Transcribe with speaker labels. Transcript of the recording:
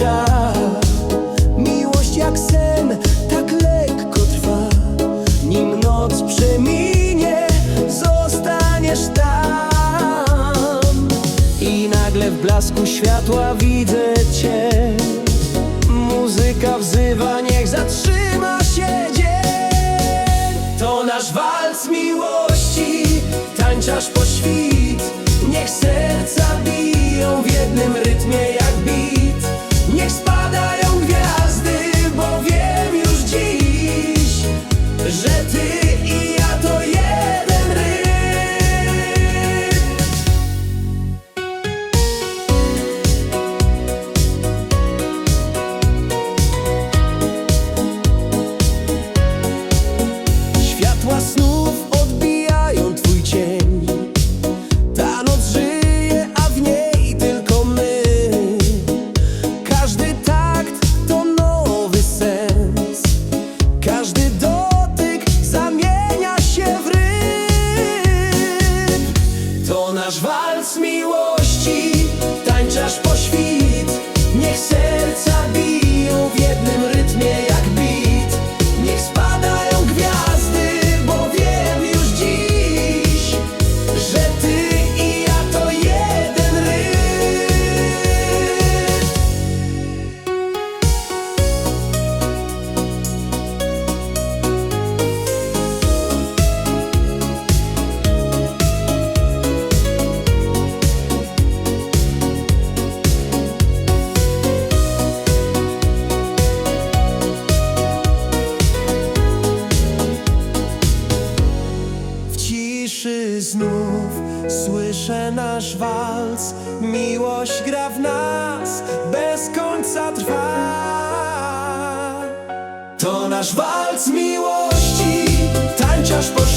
Speaker 1: gra. Miłość jak sen, tak lekko trwa. Nim noc przeminie, zostaniesz tam. I nagle w blasku światła widzę Cię. Muzyka wzywa, niech zatrzyma się dzień. To nasz walc miłości, tańczasz po świecie. chociaż po świt, niech serca bije. znów słyszę nasz walc. Miłość gra w nas, bez końca trwa. To nasz walc miłości, tańczasz po